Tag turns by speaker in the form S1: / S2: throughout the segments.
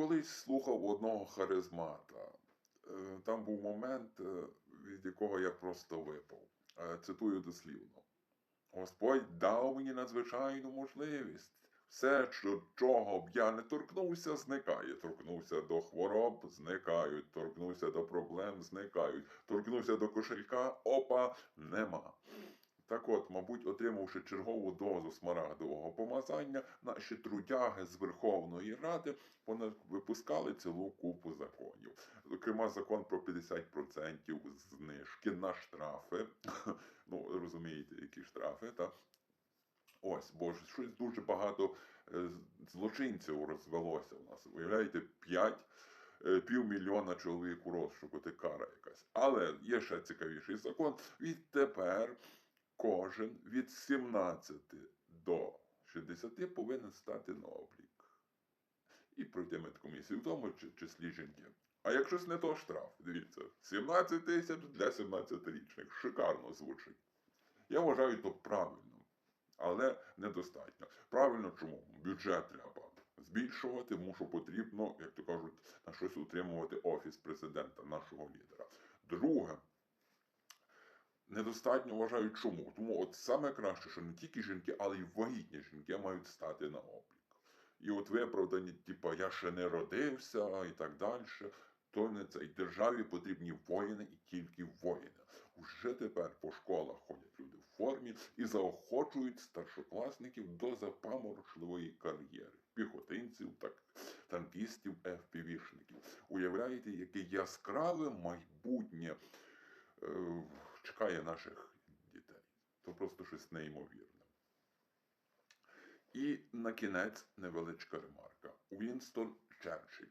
S1: Колись слухав одного харизмата. Е, Там був момент, е, від якого я просто випав. Е, Цитую дослівно. Господь дав мені надзвичайну можливість. Все, що, чого б я не торкнувся, зникає. Торкнувся до хвороб, зникають. Торкнувся до проблем, зникають. Торкнувся до кошелька, опа, нема. Так от, мабуть, отримавши чергову дозу смарагдового помазання, наші трудяги з Верховної Ради понад- випускали цілу купу законів. Зокрема, закон про 50% знижки на штрафи. Ну, розумієте, які штрафи, так? Ось, бо щось дуже багато е, злочинців розвелося у нас. Уявляєте, 5 півмільйона чоловік у розшуку, це кара якась. Але є ще цікавіший закон. Відтепер кожен від 17 до 60 повинен стати на облік. І пройти медкомісію, в тому числі жінки. А якщо не то штраф, дивіться, 17 тисяч для 17-річних. Шикарно звучить. Я вважаю то правильно, але недостатньо. Правильно чому? Бюджет треба збільшувати, тому що потрібно, як то кажуть, на щось утримувати офіс президента, нашого лідера. Друге, недостатньо вважаю чому. Тому от саме краще, що не тільки жінки, але й вагітні жінки мають стати на облік. І от виправдані, типа я ще не родився і так далі. То не це. І державі потрібні воїни і тільки воїни. Уже тепер по школах ходять люди в формі і заохочують старшокласників до запаморочливої кар'єри. Піхотинців, так, танкістів, ФПВшників. Уявляєте, яке яскраве майбутнє е, чекає наших дітей. То просто щось неймовірне. І на кінець невеличка ремарка. Вінстон Черчилль,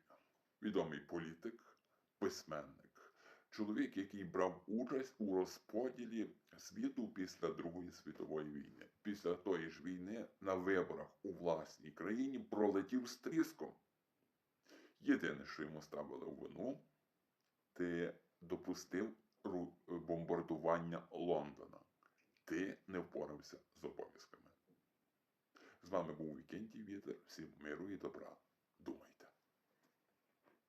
S1: відомий політик, письменник, чоловік, який брав участь у розподілі світу після Другої світової війни. Після тої ж війни на виборах у власній країні пролетів з тріском. Єдине, що йому ставили у вину, ти допустив бомбардування Лондона. Ти не впорався з обов'язками. З вами був Вікентій Вітер. Всім миру і добра. Думайте.